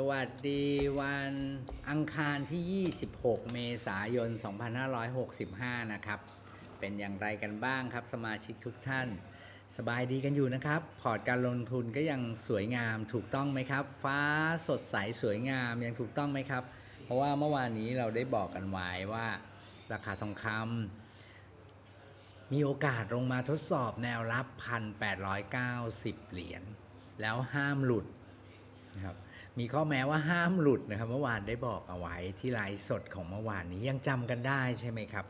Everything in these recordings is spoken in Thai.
สวัสดีวันอังคารที่ 26 เมษายน 2565 นะครับ เป็นอย่างไรกันบ้างครับ สมาชิกทุกท่าน สบายดีกันอยู่นะครับ พอร์ตการลงทุนก็ยังสวยงามถูกต้องไหมครับ ฟ้าสดใสสวยงามยังถูกต้องไหมครับ เพราะว่าเมื่อวานนี้เราได้บอกกันไว้ว่า ราคาทองคำมีโอกาสลงมาทดสอบแนวรับ 1,890 เหรียญแล้วห้ามหลุดนะครับ มีข้อแม้ว่าห้ามหลุดนะครับเมื่อวานได้บอกเอาไว้ที่ไลฟ์สดของเมื่อวานนี้ยังจำกันได้ใช่ไหมครับ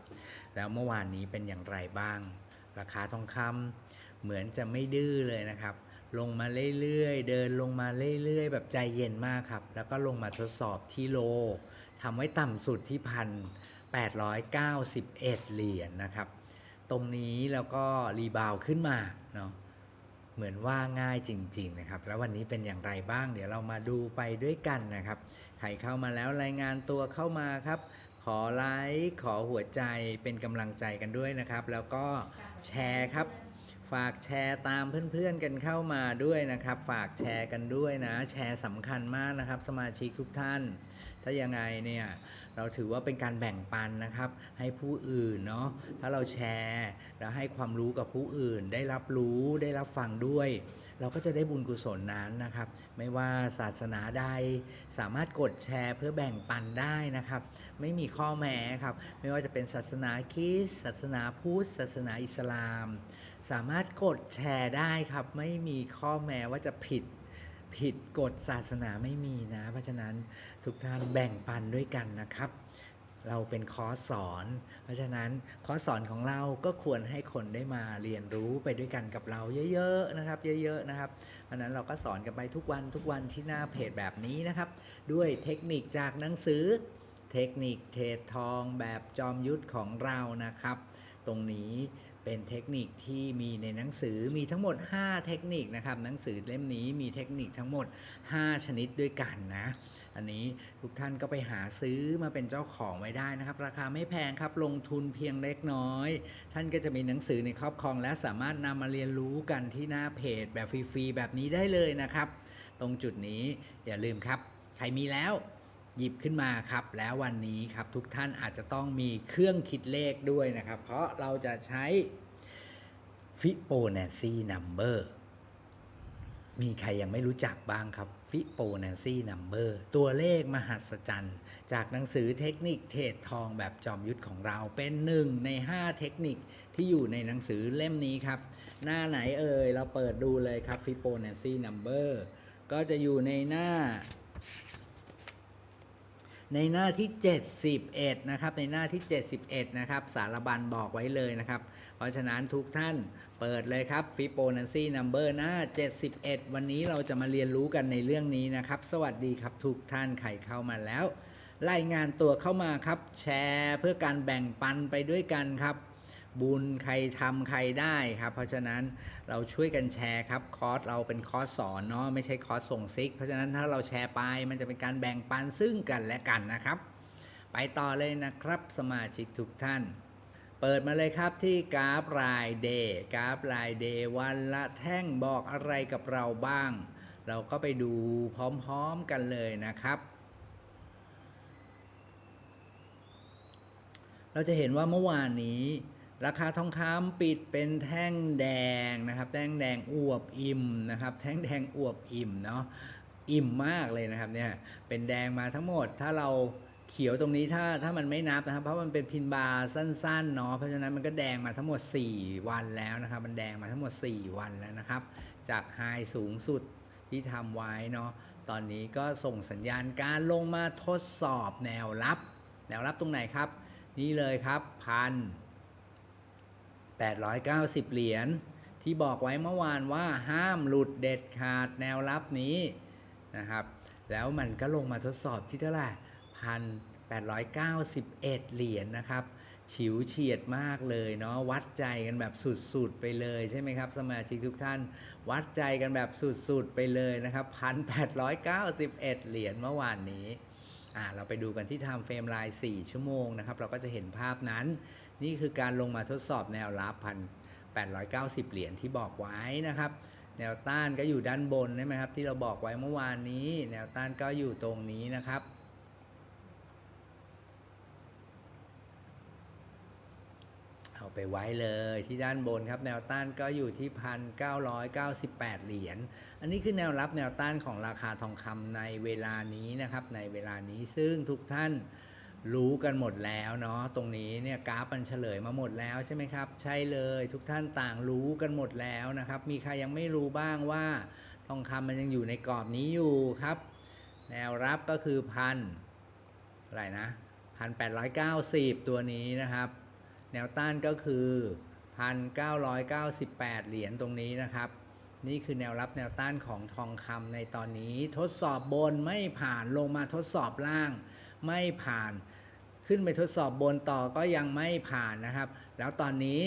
แล้วเมื่อวานนี้เป็นอย่างไรบ้าง ราคาทองคำเหมือนจะไม่ดื้อเลยนะครับ ลงมาเรื่อยๆ เดินลงมาเรื่อยๆ แบบใจเย็นมากครับ แล้วก็ลงมาทดสอบที่โลทำไว้ต่ำสุดที่พัน891เก้าสิบเอ็ดเหรียญนะครับ ตรงนี้แล้วก็รีบาวขึ้นมาเนาะ เหมือนว่าง่ายจริง ๆ นะครับ แล้ววันนี้เป็นอย่างไรบ้าง เดี๋ยวเรามาดูไปด้วยกันนะครับ ใครเข้ามาแล้วรายงานตัวเข้ามาครับ ขอไลค์ขอหัวใจเป็นกำลังใจกันด้วยนะครับ แล้วก็แชร์ครับ ฝากแชร์ตามเพื่อนๆกันเข้ามาด้วยนะครับ ฝากแชร์กันด้วยนะ แชร์สำคัญมากนะครับ สมาชิกทุกท่าน ถ้ายังไงเนี่ย เราถือว่าเป็นการแบ่งปันนะครับ ให้ผู้อื่นเนาะถ้าเราแชร์แล้วให้ความรู้กับผู้อื่น ได้รับรู้ได้รับฟังด้วย เราก็จะได้บุญกุศลนั้นนะครับ ไม่ว่าศาสนาใดสามารถกดแชร์เพื่อแบ่งปันได้นะครับ ไม่มีข้อแม้ครับ ไม่ว่าจะเป็นศาสนาคริสต์ศาสนาพุทธศาสนาอิสลาม สามารถกดแชร์ได้ครับ ไม่มีข้อแม้ว่าจะผิด ผิดกฎศาสนาไม่มีนะ เพราะฉะนั้นทุกท่านแบ่งปันด้วยกันนะครับ เราเป็นคอร์สสอน เพราะฉะนั้นคอร์สสอนของเราก็ควรให้คนได้มาเรียนรู้ไปด้วยกันกับเราเยอะๆนะครับ เยอะๆนะครับเพราะฉะนั้นเราก็สอนกันไปทุกวันทุกวันที่หน้าเพจแบบนี้นะครับ ด้วยเทคนิคจากหนังสือเทคนิคเทรดทองแบบจอมยุทธของเรานะครับ ตรงนี้ เป็นเทคนิคที่มีในหนังสือมีทั้งหมด 5 เทคนิคนะครับหนังสือเล่มนี้มีเทคนิคทั้งหมด 5 ชนิดด้วยกันนะ อันนี้ทุกท่านก็ไปหาซื้อมาเป็นเจ้าของไว้ได้นะครับ ราคาไม่แพงครับลงทุนเพียงเล็กน้อย ท่านก็จะมีหนังสือในครอบครอง และสามารถนำมาเรียนรู้กันที่หน้าเพจแบบฟรีๆแบบนี้ได้เลยนะครับ ตรงจุดนี้อย่าลืมครับ ใครมีแล้ว หยิบขึ้นมาครับ แล้ววันนี้ครับทุกท่านอาจจะต้องมีเครื่องคิดเลขด้วยนะครับ เพราะเราจะใช้ฟิโ o นั c ซีนัมเบอร์มีใครยังไม่รู้จักบ้างครับฟิโ o นั c ซีนัมเบอร์ตัวเลขมหัศจรรย์ จากหนังสือเทคนิคเทรดทองแบบจอมยุทธของเราเป็นหนึ่งใน 5 เทคนิคที่อยู่ในหนังสือเล่มนี้ครับ หน้าไหนเอ่ย เราเปิดดูเลยครับฟิโ o นั c ซีนัมเบอร์ก็จะอยู่ในหน้า ในหน้าที่ 71 นะครับ ในหน้าที่ 71 นะครับ สารบัญบอกไว้เลยนะครับ เพราะฉะนั้นทุกท่านเปิดเลยครับ Fibonacci Number หน้า 71 วันนี้เราจะมาเรียนรู้กันในเรื่องนี้นะครับ สวัสดีครับทุกท่านใครเข้ามาแล้ว รายงานตัวเข้ามาครับ แชร์เพื่อการแบ่งปันไปด้วยกันครับ บุญใครทำใครได้ครับ เพราะฉะนั้นเราช่วยกันแชร์ครับคอร์สเราเป็นคอร์สสอนเนาะไม่ใช่คอร์สส่งซิก เพราะฉะนั้นถ้าเราแชร์ไปมันจะเป็นการแบ่งปันซึ่งกันและกันนะครับ ไปต่อเลยนะครับสมาชิกทุกท่าน เปิดมาเลยครับที่กราฟรายเดย์กราฟรายเดย์วันละแท่งบอกอะไรกับเราบ้าง เราก็ไปดูพร้อมๆกันเลยนะครับเราจะเห็นว่าเมื่อวานนี้ ราคาทองคำปิดเป็นแท่งแดงนะครับแท่งแดงอวบอิ่มนะครับแท่งแดงอวบอิ่มเนาะอิ่มมากเลยนะครับเนี่ยเป็นแดงมาทั้งหมดถ้าเราเขียวตรงนี้ถ้าถ้ามันไม่นับนะครับ เพราะมันเป็นพินบาร์สั้นๆเนาะเพราะฉะนั้นมันก็แดงมาทั้งหมด 4 วันแล้วนะครับ มันแดงมาทั้งหมด 4 วันแล้วนะครับ จากไฮสูงสุดที่ทำไว้เนาะตอนนี้ก็ส่งสัญญาณการลงมาทดสอบแนวรับ แนวรับตรงไหนครับ นี่เลยครับพัน 890 เหรียญที่บอกไว้เมื่อวานว่าห้ามหลุดเด็ดขาดแนวรับนี้นะครับ แล้วมันก็ลงมาทดสอบที่เท่าไหร่พัน891เหรียญนะครับ ฉิวเฉียดมากเลยเนาะวัดใจกันแบบสุดๆไปเลยใช่ไหมครับ สมาชิกทุกท่าน วัดใจกันแบบสุดๆไปเลยนะครับ1,891เหรียญเมื่อวานนี้อ่าเราไปดูกันที่ Time Frame Line 4ชั่วโมงนะครับ เราก็จะเห็นภาพนั้น นี่คือการลงมาทดสอบแนวรับ1,890 เหรียญที่บอกไว้นะครับ แนวต้านก็อยู่ด้านบนใช่ไหมครับ ที่เราบอกไว้เมื่อวานนี้ แนวต้านก็อยู่ตรงนี้นะครับ เอาไปไว้เลยที่ด้านบนครับ แนวต้านก็อยู่ที่ 1,998 เหรียญ อันนี้คือแนวรับแนวต้านของราคาทองคำในเวลานี้นะครับ ในเวลานี้ซึ่งทุกท่าน รู้กันหมดแล้วเนาะตรงนี้เนี่ยกราฟมันเฉลยมาหมดแล้วใช่ไหมครับ ใช่เลยทุกท่านต่างรู้กันหมดแล้วนะครับ มีใครยังไม่รู้บ้างว่า ทองคำมันยังอยู่ในกรอบนี้อยู่ครับ แนวรับก็คือพันอะไรนะพันแปดร้อยเก้าสิบตัวนี้นะครับ แนวต้านก็คือ1,998เหรียญตรงนี้นะครับ นี่คือแนวรับแนวต้านของทองคำในตอนนี้ ทดสอบบนไม่ผ่านลงมาทดสอบล่าง ไม่ผ่าน ขึ้นไปทดสอบบนต่อก็ยังไม่ผ่านนะครับ แล้วตอนนี้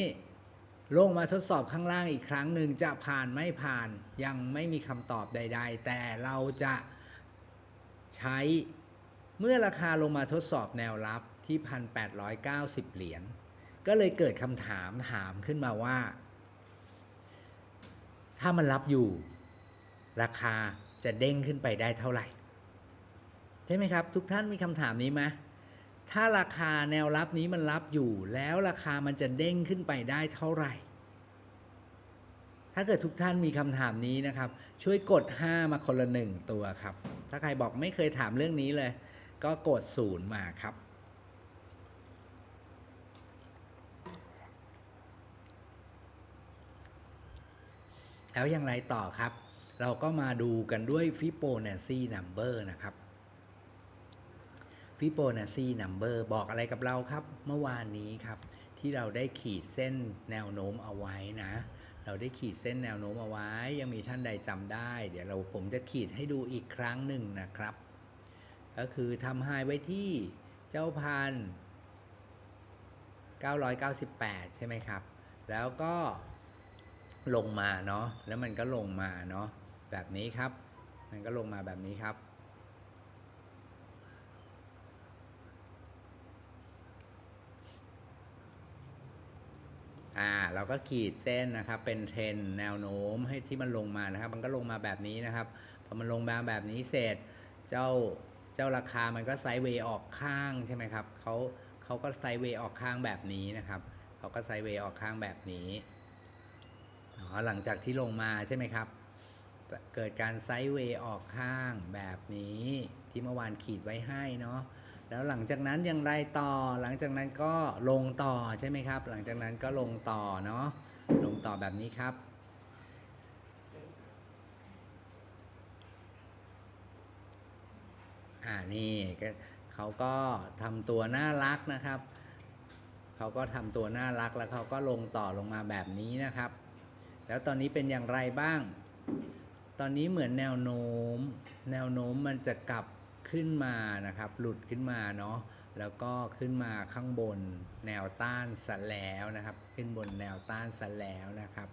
ลงมาทดสอบข้างล่างอีกครั้งหนึ่งจะผ่านไม่ผ่านยังไม่มีคำตอบใด ๆ แต่เราจะใช้เมื่อราคาลงมาทดสอบแนวรับที่ 1,890 เหรียญก็เลยเกิดคำถามถามขึ้นมาว่า ถ้ามันรับอยู่ ราคาจะเด้งขึ้นไปได้เท่าไหร่ ใช่ไหมครับ ทุกท่านมีคำถามนี้ไหมถ้าราคาแนวรับนี้มันรับอยู่ แล้วราคามันจะเด้งขึ้นไปได้เท่าไหร่ ถ้าเกิดทุกท่านมีคำถามนี้นะครับ ช่วยกด 5 มาคนละหนึ่งตัวครับ ถ้าใครบอกไม่เคยถามเรื่องนี้เลย ก็กดศูนย์มาครับแล้วอย่างไรต่อครับ เราก็มาดูกันด้วยฟิโบนัชซีนัมเบอร์นะครับ ฟิโบนัชซีนัมเบอร์บอกอะไรกับเราครับ เมื่อวานนี้ครับ ที่เราได้ขีดเส้นแนวโน้มเอาไว้นะ เราได้ขีดเส้นแนวโน้มเอาไว้ ยังมีท่านใดจำได้ เดี๋ยวเราผมจะขีดให้ดูอีกครั้งหนึ่งนะครับ ก็คือทำไฮไว้ที่เจ้าพัน998 ใช่ไหมครับ แล้วก็ลงมาเนาะแล้วมันก็ลงมาเนาะแบบนี้ครับ มันก็ลงมาแบบนี้ครับ อ่าเราก็ขีดเส้นนะครับ เป็นเทรนแนวโน้มให้ที่มันลงมานะครับ มันก็ลงมาแบบนี้นะครับพอมันลงมาแบบนี้เสร็จเจ้าเจ้าราคามันก็ไซด์เวย์ออกข้างใช่ไหมครับเขาเขาก็ไซด์เวย์ออกข้างแบบนี้นะครับเขาก็ไซด์เวย์ออกข้างแบบนี้อ๋อหลังจากที่ลงมาใช่ไหมครับ เกิดการไซด์เวย์ออกข้างแบบนี้ที่เมื่อวานขีดไว้ให้เนาะ แล้วหลังจากนั้นอย่างไรต่อ หลังจากนั้นก็ลงต่อใช่ไหมครับ หลังจากนั้นก็ลงต่อเนาะ ลงต่อแบบนี้ครับ อ่านี่ก็เขาก็ทำตัวน่ารักนะครับ เขาก็ทำตัวน่ารักแล้วเขาก็ลงต่อลงมาแบบนี้นะครับ แล้วตอนนี้เป็นอย่างไรบ้าง ตอนนี้เหมือนแนวโน้ม แนวโน้มมันจะกลับ ขึ้นมานะครับ หลุดขึ้นมาเนาะแล้วก็ขึ้นมาข้างบนแนวต้านซะแล้วนะครับ ขึ้นบนแนวต้านซะแล้วนะครับ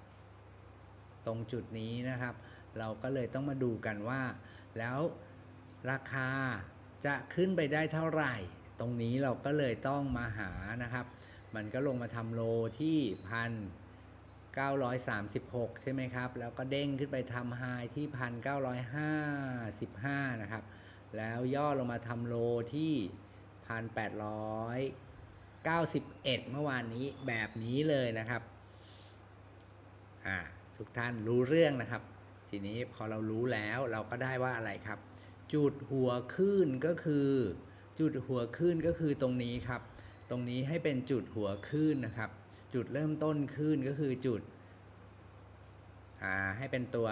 ตรงจุดนี้นะครับ เราก็เลยต้องมาดูกันว่า แล้วราคาจะขึ้นไปได้เท่าไหร่ ตรงนี้เราก็เลยต้องมาหานะครับ มันก็ลงมาทำโลที่พัน936 ใช่ไหมครับ แล้วก็เด้งขึ้นไปทำไฮที่ 1,955 นะครับ แล้วย่อลงมาทำโลที่ 1,891 เมื่อวานนี้แบบนี้เลยนะครับ อ่า ทุกท่านรู้เรื่องนะครับ ทีนี้พอเรารู้แล้วเราก็ได้ว่าอะไรครับ จุดหัวขึ้นก็คือ จุดหัวขึ้นก็คือตรงนี้ครับ ตรงนี้ให้เป็นจุดหัวขึ้นนะครับ จุดเริ่มต้นขึ้นก็คือจุด อ่า ให้เป็นตัว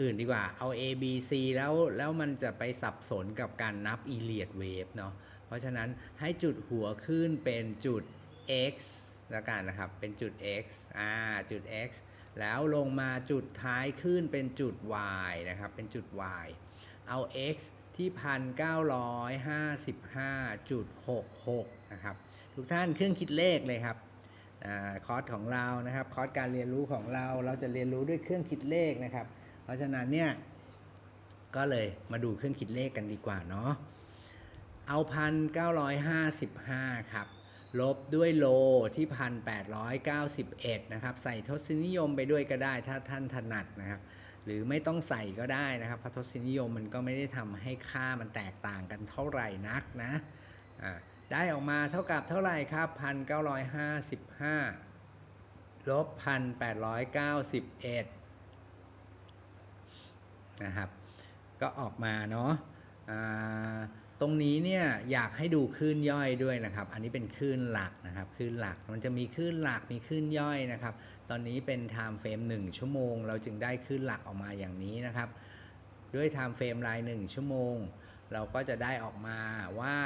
อื่นดีกว่า เอา A B C แล้วแล้วมันจะไปสับสนกับการนับ e l i o t wave เนาะ เพราะฉะนั้นให้จุดหัวขึ้นเป็นจุด x แล้วกันนะครับ เป็นจุด x อ่า จุด x แล้วลงมาจุดท้ายขึ้นเป็นจุด y นะครับ เป็นจุด y เอา x ที่ 1,955.66 นะครับ ทุกท่านเครื่องคิดเลขเลยครับอาคอร์สของเรานะครับ คอร์สการเรียนรู้ของเรา เราจะเรียนรู้ด้วยเครื่องคิดเลขนะครับ ราะฉะนั้นเนี่ยก็เลยมาดูเครื่องคิดเลขกันดีกว่าเนาะเอา1,955ครับ ลบด้วยโลที่1,891นะครับ ใส่ทศนิยมไปด้วยก็ได้ถ้าท่านถนัดนะครับหรือไม่ต้องใส่ก็ได้นะครับพระทศนิยมมันก็ไม่ได้ทำให้ค่ามันแตกต่างกันเท่าไหร่นักนะได้ออกมาเท่ากับเท่าไหร่ครับ 1,955 ลบ 1,891 นะครับ ก็ออกมาเนาะตรงนี้เนี่ยอยากให้ดูคลื่นย่อยด้วยนะครับ อันนี้เป็นคลื่นหลักนะครับคลื่นหลักมันจะมีคลื่นหลักมีคลื่นย่อยนะครับ ตอนนี้เป็น time frame 1ชั่วโมง เราจึงได้คลื่นหลักออกมาอย่างนี้นะครับ ด้วย time frame ราย 1 ชั่วโมง เราก็จะได้ออกมาว่า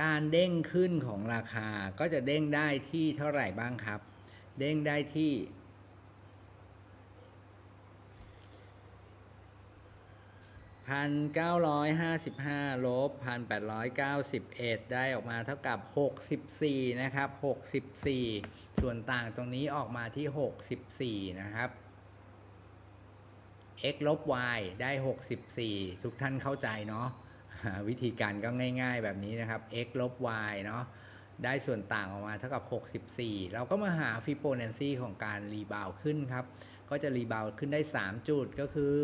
การเด้งขึ้นของราคาก็จะเด้งได้ที่เท่าไหร่บ้างครับ เด้งได้ที่ พันเก้าร้อยห้าสิบห้าลบพันแปดร้อยเก้าสิบเอ็ดได้ออกมาเท่ากับหกสิบสี่นะครับหกสิบสี่ส่วนต่างตรงนี้ออกมาที่หกสิบสี่นะครับ x ลบ y ได้ 64 ทุกท่านเข้าใจเนาะวิธีการก็ง่ายๆแบบนี้นะครับ x ลบ y เนาะได้ส่วนต่างออกมาเท่ากับ 64 เราก็มาหาฟิโบนัชชีของการรีบาวขึ้นครับ ก็จะรีบาวขึ้นได้ 3 จุดก็คือ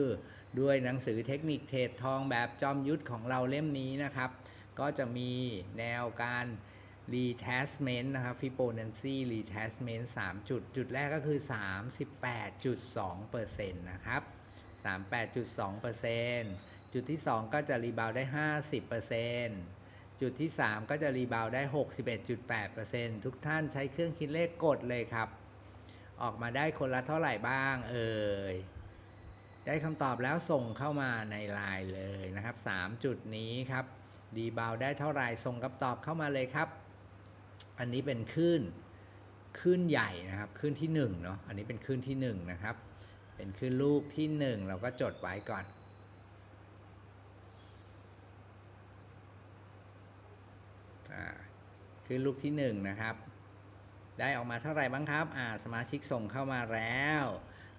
ด้วยหนังสือเทคนิคเทรดทองแบบจอมยุทธของเราเล่มนี้นะครับ ก็จะมีแนวการ retestment นะครับ Fibonacci retestment 3 จุด จุดแรกก็คือ 38.2%นะครับ 38.2%จุดที่ 2 ก็จะรีบาวได้ 50%จุดที่ 3 ก็จะรีบาวได้ 61.8%ทุกท่านใช้เครื่องคิดเลขกดเลยครับ ออกมาได้คนละเท่าไหร่บ้างเอ่ย ได้คำตอบแล้วส่งเข้ามาในไลน์เลยนะครับ 3 จุดนี้ครับรีเบาได้เท่าไหร่ส่งคำตอบเข้ามาเลยครับ อันนี้เป็นคลื่นคลื่นใหญ่นะครับคลื่นที่1เนาะอันนี้เป็นคลื่นที่ 1 นะครับ เป็นคลื่นลูกที่ 1 เราก็จดไว้ก่อนคลื่นลูกที่1นะครับ ได้ออกมาเท่าไหร่บ้างครับ อ่า สมาชิกส่งเข้ามาแล้ว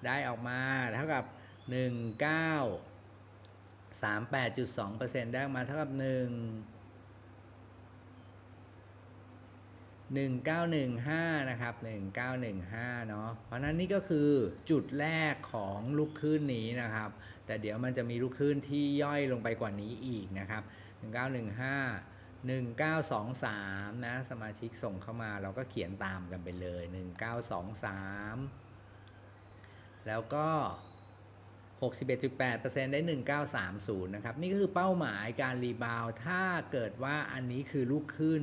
ได้ออกมาเท่ากับ 19 38.2%ได้ออกมาเท่ากับ 1 1915 นะครับ 1915 เนาะเพราะฉะนั้นนี่ก็คือจุดแรกของลูกคลื่นนี้นะครับ แต่เดี๋ยวมันจะมีลูกคลื่นที่ย่อยลงไปกว่านี้อีกนะครับ 1915 1923 นะ สมาชิกส่งเข้ามาเราก็เขียนตามกันไปเลย 1923 แล้วก็ 61.8%ได้ 1930 นะครับ นี่ก็คือเป้าหมายการรีบาวถ้าเกิดว่าอันนี้คือลูกขึ้น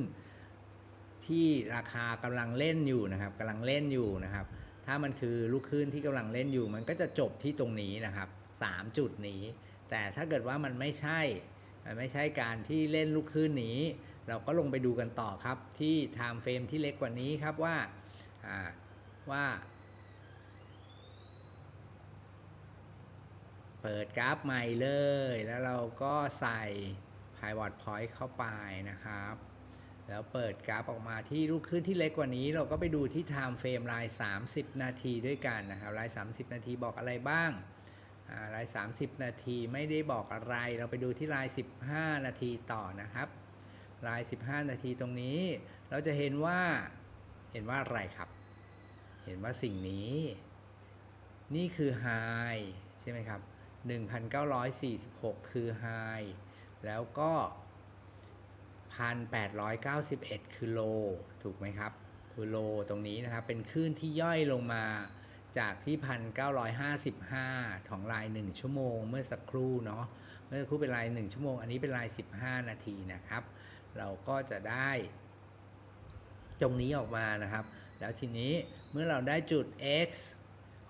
ที่ราคากำลังเล่นอยู่นะครับกำลังเล่นอยู่นะครับ ถ้ามันคือลูกขึ้นที่กำลังเล่นอยู่ มันก็จะจบที่ตรงนี้นะครับ 3 จุดนี้ แต่ถ้าเกิดว่ามันไม่ใช่ มันไม่ใช่การที่เล่นลูกขึ้นนี้ เราก็ลงไปดูกันต่อครับที่ time frame ที่เล็กกว่านี้ครับว่าว่า เปิดกราฟใหม่เลย แล้วเราก็ใส่ pivot point เข้าไปนะครับ แล้วเปิดกราฟออกมาที่ลูกขึ้นที่เล็กกว่านี้ เราก็ไปดูที่ time frame ราย 30 นาทีด้วยกันนะครับราย 30 นาทีบอกอะไรบ้างอ่าราย 30 นาทีไม่ได้บอกอะไร เราไปดูที่ราย 15 นาทีต่อนะครับราย 15 นาทีตรงนี้ เราจะเห็นว่า เห็นว่าอะไรครับ เห็นว่าสิ่งนี้ นี่คือ High ใช่ไหมครับ 1,946 คือ High แล้วก็ 1,891 คือ Low ถูกไหมครับ คือ Low ตรงนี้นะครับ เป็นคลื่นที่ย่อยลงมาจากที่ 1,955 ของลาย 1 ชั่วโมง เมื่อสักครู่เนาะ เมื่อสักครู่เป็นลาย 1 ชั่วโมง อันนี้เป็นลาย 15 นาทีนะครับ เราก็จะได้ตรงนี้ออกมานะครับ แล้วทีนี้เมื่อเราได้จุด x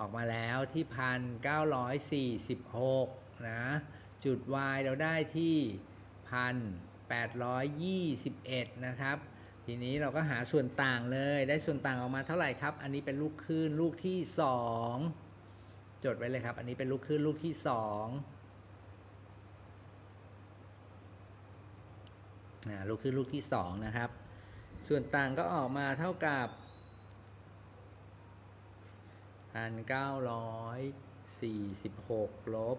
ออกมาแล้วที่ 1,946 นะ จุด y เราได้ที่ 1,821 นะครับ ทีนี้เราก็หาส่วนต่างเลย ได้ส่วนต่างออกมาเท่าไหร่ครับ อันนี้เป็นลูกคลื่นลูกที่ 2 จดไว้เลยครับ อันนี้เป็นลูกคลื่นลูกที่2อ่าลูกคลื่นลูกที่ 2 นะครับ ส่วนต่างก็ออกมาเท่ากับ 1,946ลบ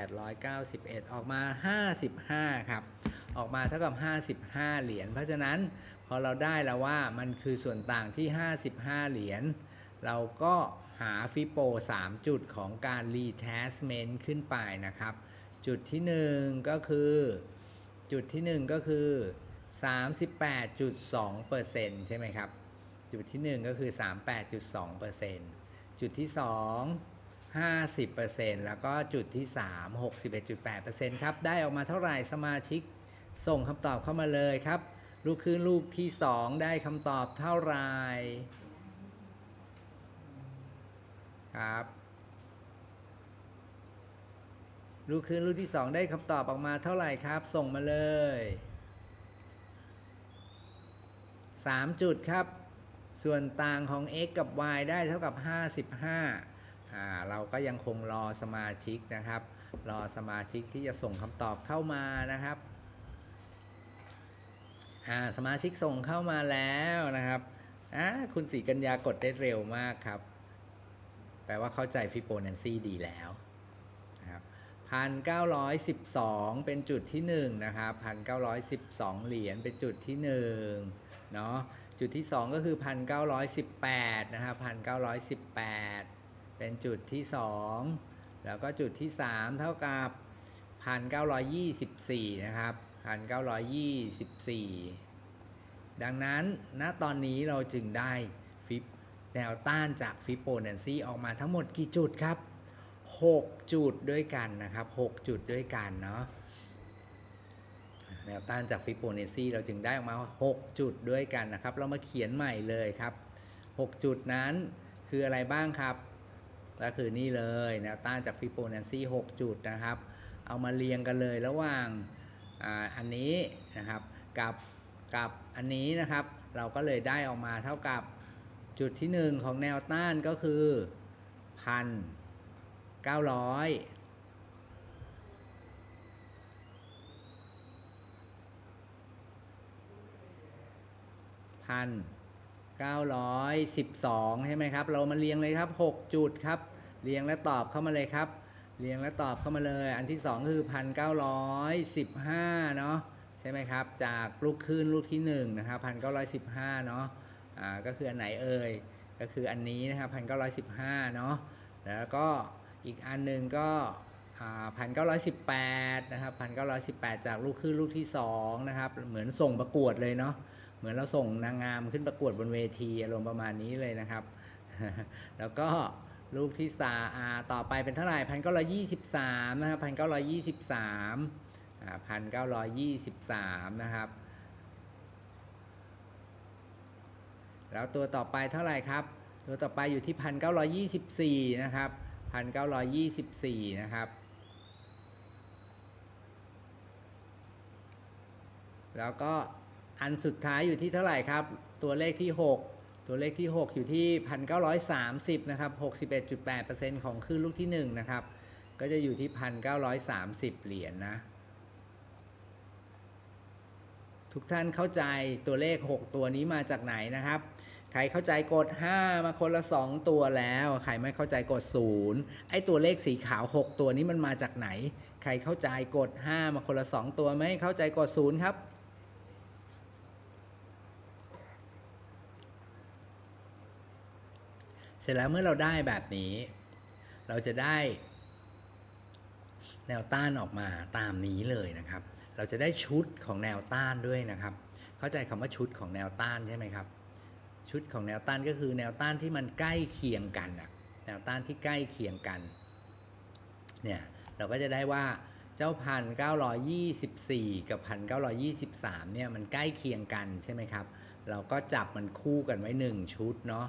1,891 ออกมา 55 ครับ ออกมาเท่ากับ 55 เหรียญ เพราะฉะนั้นพอเราได้แล้วว่ามันคือส่วนต่างที่ 55 เหรียญ เราก็หาฟิโป 3 จุดของการ retracement ขึ้นไปนะครับ จุดที่ 1 ก็คือ จุดที่ 1 ก็คือ 38.2%ใช่ไหมครับ จุดที่ 1 ก็คือ 38.2% จุดที่ 2 50%แล้วก็จุดที่ 3 61.8%ครับ ได้ออกมาเท่าไหร่สมาชิก ส่งคำตอบเข้ามาเลยครับ ลูกคืนลูกที่ 2 ได้คำตอบเท่าไหร่ครับลูกคืนลูกที่ 2 ได้คำตอบออกมาเท่าไหร่ครับ ส่งมาเลย 3 จุดครับ ส่วนต่างของ x กับ y ได้เท่ากับ 55อ่าเราก็ยังคงรอสมาชิกนะครับ รอสมาชิกที่จะส่งคำตอบเข้ามานะครับอ่าสมาชิกส่งเข้ามาแล้วนะครับอ่าคุณสีกัญญากดได้เร็วมากครับ แปลว่าเข้าใจฟิโบนัชชีดีแล้วนะครับ1,912 เป็นจุดที่ 1 นะครับ 1,912 เหรียญเป็นจุดที่1เนาะ จุดที่ 2 ก็คือ 1,918 นะครับ1,918 เป็นจุดที่ 2 แล้วก็จุดที่ 3 เท่ากับ 1,924 นะครับ 1,924 ดังนั้นณตอนนี้เราจึงได้ฟิปแนวต้านจากฟิโบนัชชีออกมาทั้งหมดกี่จุดครับ 6 จุดด้วยกันนะครับ 6 จุดด้วยกันเนาะ แนวต้านจากฟิโบนัชชีเราจึงได้ออกมา 6 จุดด้วยกันนะครับ เรามาเขียนใหม่เลยครับ 6 จุดนั้นคืออะไรบ้างครับ ก็คือนี่เลยแนวต้านจากฟิโบนัชชี6จุดนะครับ เอามาเรียงกันเลยระหว่างอาอันนี้นะครับกับกับอันนี้นะครับ เราก็เลยได้ออกมาเท่ากับจุดที่ 1 ของแนวต้านก็คือพั นเก้าร้อยพันเก้าร้อยสิบสองใช่ไหมครับ เรามาเรียงเลยครับหกจุดครับ เรียงและตอบเข้ามาเลยครับ เรียงและตอบเข้ามาเลย อันที่สองคือพันเก้าร้อยสิบห้าเนาะใช่ไหมครับ จากลูกคลื่นลูกที่หนึ่งนะครับพันเก้าร้อยสิบห้าเนาะอ่าก็คืออันไหนเอ่ย ก็คืออันนี้นะครับพันเก้าร้อยสิบห้าเนาะแล้วก็อีกอันหนึ่งก็พันเก้าร้อยสิบแปดนะครับพันเก้าร้อยสิบแปดจากลูกคลื่นลูกที่สองนะครับ เหมือนส่งประกวดเลยเนาะ เหมือนเราส่งนางงามขึ้นประกวดบนเวทีอารมณ์ประมาณนี้เลยนะครับ แล้วก็ลูกที่สาอาต่อไปเป็นเท่าไหร่พันเก้าร้อยยี่สิบสามนะครับพันเก้าร้อยยี่สิบสามอ่าพันเก้าร้อยยี่สิบสามนะครับ แล้วตัวต่อไปเท่าไหร่ครับ ตัวต่อไปอยู่ที่พันเก้าร้อยยี่สิบสี่นะครับพันเก้าร้อยยี่สิบสี่นะครับ แล้วก็ อันสุดท้ายอยู่ที่เท่าไหร่ครับ ตัวเลขที่ 6 ตัวเลขที่ 6 อยู่ที่ 1,930 นะครับ 61.8%ของคลื่นลูกที่ 1 นะครับ ก็จะอยู่ที่ 1,930 เหรียญนนะทุกท่านเข้าใจตัวเลข 6 ตัวนี้มาจากไหนนะครับ ใครเข้าใจกด 5 มาคนละ 2 ตัวแล้ว ใครไม่เข้าใจกด 0 ไอ้ตัวเลขสีขาว 6 ตัวนี้มันมาจากไหน ใครเข้าใจกด 5 มาคนละ 2 ตัวไม่เข้าใจกด 0 ครับ เสร็จแล้วเมื่อเราได้แบบนี้ เราจะได้ แนวต้านออกมาตามนี้เลยนะครับ เราจะได้ชุดของแนวต้านด้วยนะครับ เข้าใจคำว่าชุดของแนวต้านใช่ไหมครับ ชุดของแนวต้านก็คือแนวต้านที่มันใกล้เคียงกันอะแนวต้านที่ใกล้เคียงกัน เนี่ย เราก็จะได้ว่าเจ้าพันเก้าร้อยยี่สิบสี่กับพันเก้าร้อยี่สิบสามเนี่ยมันใกล้เคียงกันใช่ไหมครับ เราก็จับมันคู่กันไว้หนึ่งชุดเนาะ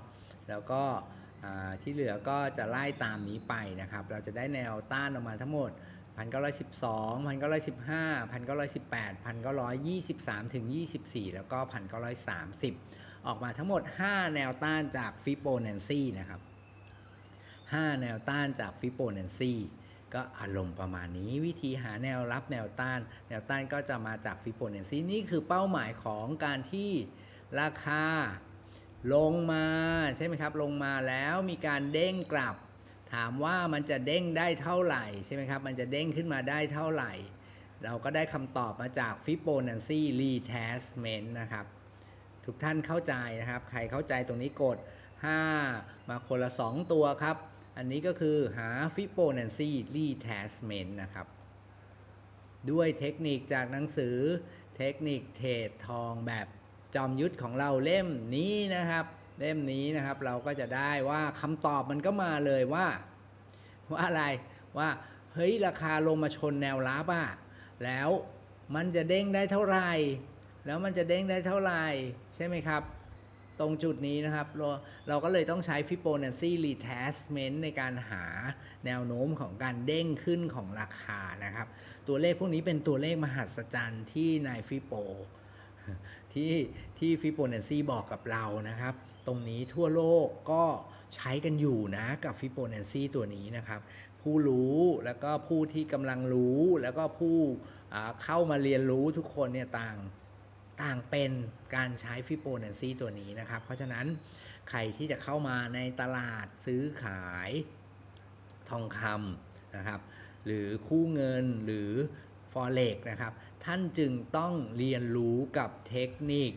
แล้วก็ ที่เหลือก็จะไล่ตามนี้ไปนะครับ เราจะได้แนวต้านออกมาทั้งหมด 1912 1915 1918 1923 ถึง 24 แล้วก็ 1930 ออกมาทั้งหมด 5 แนวต้านจากฟิโบนัชชีนะครับ 5 แนวต้านจากฟิโบนัชชีก็อารมณ์ประมาณนี้วิธีหาแนวรับแนวต้าน แนวต้านก็จะมาจากฟิโบนัชชีนี่คือเป้าหมายของการที่ราคา ลงมาใช่ไหมครับ ลงมาแล้วมีการเด้งกลับ ถามว่ามันจะเด้งได้เท่าไหร่ใช่ไหมครับ มันจะเด้งขึ้นมาได้เท่าไหร่ เราก็ได้คำตอบมาจาก Fibonacci Retracement นะครับ ทุกท่านเข้าใจนะครับ ใครเข้าใจตรงนี้กด 5 มาคนละ 2 ตัวครับ อันนี้ก็คือหา Fibonacci retracement นะครับ ด้วยเทคนิคจากหนังสือเทคนิคเทรดทองแบบ จอมยุทธของเราเล่มนี้นะครับ เล่มนี้นะครับเราก็จะได้ว่าคำตอบมันก็มาเลยว่า ว่าอะไรว่าเฮ้ยราคาลงมาชนแนวรับอะแล้วมันจะเด้งได้เท่าไหร่ แล้วมันจะเด้งได้เท่าไหร่ ใช่ไหมครับ ตรงจุดนี้นะครับ เราเราก็เลยต้องใช้ Fibonacci retracement ในการหาแนวโน้มของการเด้งขึ้นของราคานะครับ ตัวเลขพวกนี้เป็นตัวเลขมหัศจรรย์ที่นายฟิโป ที่ที่ฟิโบนัชซีบอกกับเรานะครับ ตรงนี้ทั่วโลกก็ใช้กันอยู่นะกับฟิโบนัชซีตัวนี้นะครับ ผู้รู้แล้วก็ผู้ที่กำลังรู้แล้วก็ผู้เข้ามาเรียนรู้ทุกคนเนี่ยต่างต่างเป็นการใช้ฟิโบนัชซีตัวนี้นะครับ เพราะฉะนั้นใครที่จะเข้ามาในตลาดซื้อขายทองคำนะครับหรือคู่เงินหรือ forex นะครับ ท่านจึงต้องเรียนรู้กับเทคนิค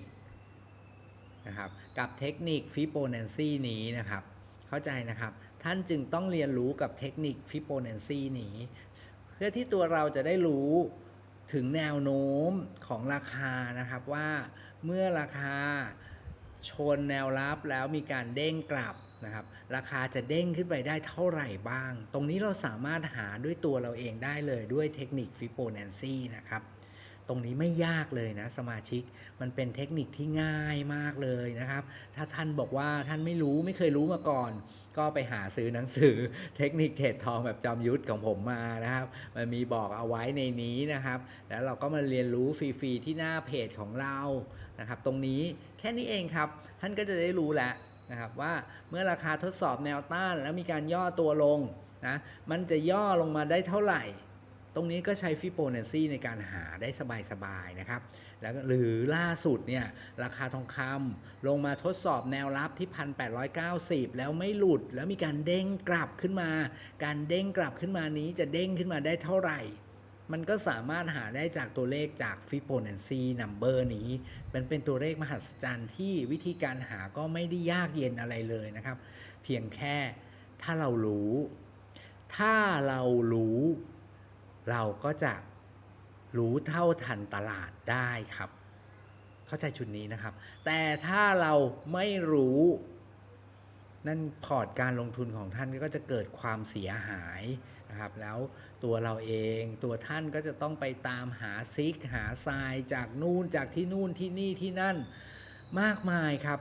นะครับกับเทคนิคฟิโบนัชซีนี้นะครับ เข้าใจนะครับ ท่านจึงต้องเรียนรู้กับเทคนิคฟิโบนัชซีนี้ เพื่อที่ตัวเราจะได้รู้ถึงแนวโน้มของราคานะครับว่าเมื่อราคาชนแนวรับแล้วมีการเด้งกลับ นะครับราคาจะเด้งขึ้นไปได้เท่าไหร่บ้าง ตรงนี้เราสามารถหาด้วยตัวเราเองได้เลยด้วยเทคนิคฟิโบนัชซีนะครับตรงนี้ไม่ยากเลยนะสมาชิกมันเป็นเทคนิคที่ง่ายมากเลยนะครับ ถ้าท่านบอกว่าท่านไม่รู้ไม่เคยรู้มาก่อน ก็ไปหาซื้อหนังสือเทคนิคเทรดทองแบบจอมยุทธของผมมานะครับ มันมีบอกเอาไว้ในนี้นะครับ แล้วเราก็มาเรียนรู้ฟรีๆที่หน้าเพจของเรานะครับ ตรงนี้แค่นี้เองครับ ท่านก็จะได้รู้แล้ว นะครับว่าเมื่อราคาทดสอบแนวต้านแล้วมีการย่อตัวลงนะมันจะย่อลงมาได้เท่าไหร่ ตรงนี้ก็ใช้ฟิโบนัชซีในการหาได้สบายๆนะครับแล้วหรือล่าสุดเนี่ยราคาทองคำลงมาทดสอบแนวรับที่ 1,890 แล้วไม่หลุดแล้วมีการเด้งกลับขึ้นมา การเด้งกลับขึ้นมานี้จะเด้งขึ้นมาได้เท่าไหร่ มันก็สามารถหาได้จากตัวเลขจากฟิโบนัชซีนัมเบอร์นี้ มันเป็นตัวเลขมหัศจรรย์ที่วิธีการหาก็ไม่ได้ยากเย็นอะไรเลยนะครับ เพียงแค่ถ้าเรารู้ ถ้าเรารู้ เราก็จะรู้เท่าทันตลาดได้ครับ เข้าใจชุดนี้นะครับ แต่ถ้าเราไม่รู้นั่นพอร์ตการลงทุนของท่านก็จะเกิดความเสียหายนะครับ แล้ว ตัวเราเอง ตัวท่านก็จะต้องไปตามหาซิก หาทรายจากนู่นจากที่นู่นที่นี่ที่นั่นมากมายครับ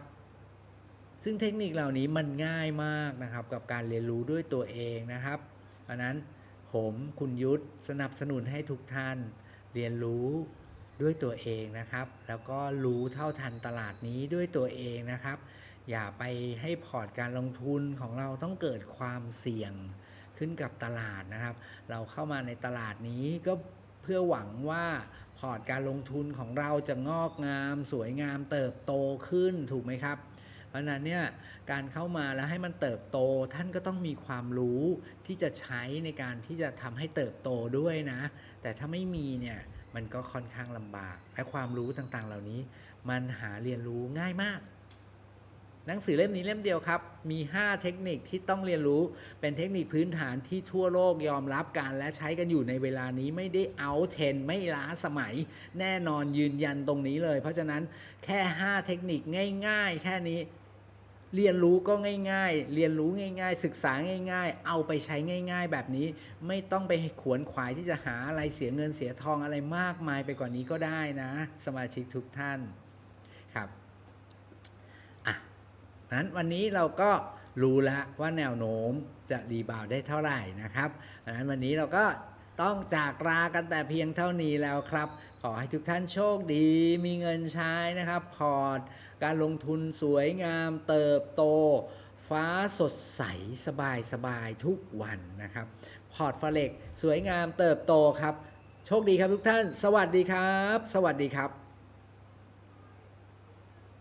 ซึ่งเทคนิคเหล่านี้มันง่ายมากนะครับ กับการเรียนรู้ด้วยตัวเองนะครับเพราะนั้นผมคุณยุทธสนับสนุนให้ทุกท่าน เรียนรู้ด้วยตัวเองนะครับ แล้วก็รู้เท่าทันตลาดนี้ด้วยตัวเองนะครับ อย่าไปให้พอร์ตการลงทุนของเราต้องเกิดความเสี่ยง ขึ้นกับตลาดนะครับ เราเข้ามาในตลาดนี้ก็เพื่อหวังว่าพอร์ตการลงทุนของเราจะงอกงาม สวยงามเติบโตขึ้นถูกไหมครับ เพราะนั้นเนี่ยการเข้ามาแล้วให้มันเติบโตท่านก็ต้องมีความรู้ที่จะใช้ในการที่จะทำให้เติบโตด้วยนะ แต่ถ้าไม่มีเนี่ยมันก็ค่อนข้างลำบาก และความรู้ต่างๆเหล่านี้ มันหาเรียนรู้ง่ายมาก หนังสือเล่มนี้เล่มเดียวครับ มี 5 เทคนิคที่ต้องเรียนรู้ เป็นเทคนิคพื้นฐานที่ทั่วโลกยอมรับกันและใช้กันอยู่ในเวลานี้ไม่ได้เอาเทนไม่ล้าสมัย แน่นอนยืนยันตรงนี้เลย เพราะฉะนั้นแค่ 5 เทคนิคง่าย ๆ แค่นี้ เรียนรู้ก็ง่าย ๆ เรียนรู้ง่าย ๆ ศึกษาง่าย ๆ เอาไปใช้ง่าย ๆ แบบนี้ไม่ต้องไปขวนขวายที่จะหาอะไรเสียเงินเสียทองอะไรมากมายไปกว่านี้ก็ได้นะ สมาชิกทุกท่านครับ อะ นั้นวันนี้เราก็รู้แล้วว่าแนวโน้มจะรีบาวได้เท่าไหร่นะครับดังนั้นวันนี้เราก็ต้องจากลากันแต่เพียงเท่านี้แล้วครับ ขอให้ทุกท่านโชคดี มีเงินใช้นะครับ พอร์ต การลงทุนสวยงามเติบโต ฟ้าสดใสสบายสบายทุกวันนะครับ พอร์ตฟเล็กสวยงามเติบโตครับ โชคดีครับทุกท่าน สวัสดีครับ สวัสดีครับ